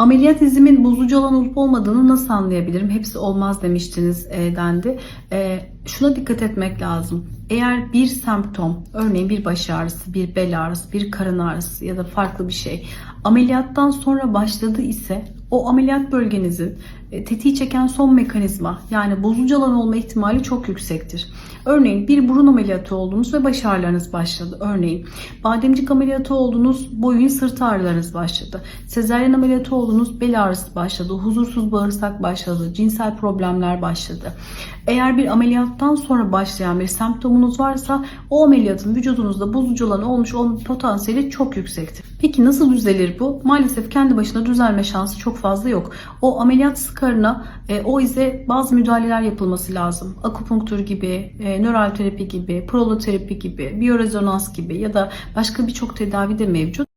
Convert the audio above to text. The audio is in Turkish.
Ameliyat izimin bozucu olan olup olmadığını nasıl anlayabilirim? Hepsi olmaz demiştiniz e, dendi. E, şuna dikkat etmek lazım. Eğer bir semptom, örneğin bir baş ağrısı, bir bel ağrısı, bir karın ağrısı ya da farklı bir şey ameliyattan sonra başladı ise o ameliyat bölgenizin e, tetiği çeken son mekanizma yani bozucu alan olma ihtimali çok yüksektir. Örneğin bir burun ameliyatı oldunuz ve baş ağrılarınız başladı. Örneğin bademcik ameliyatı oldunuz, boyun sırt ağrılarınız başladı. Sezaryen ameliyatı oldunuz, bel ağrısı başladı, huzursuz bağırsak başladı, cinsel problemler başladı. Eğer bir ameliyattan sonra başlayan bir semptomunuz varsa o ameliyatın vücudunuzda bozucu olan olmuş olma potansiyeli çok yüksektir. Peki nasıl düzelir bu? Maalesef kendi başına düzelme şansı çok fazla yok. O ameliyat skarına e, o ize bazı müdahaleler yapılması lazım. Akupunktur gibi, e, nöral terapi gibi, proloterapi gibi, biyorezonans gibi ya da başka birçok tedavi de mevcut.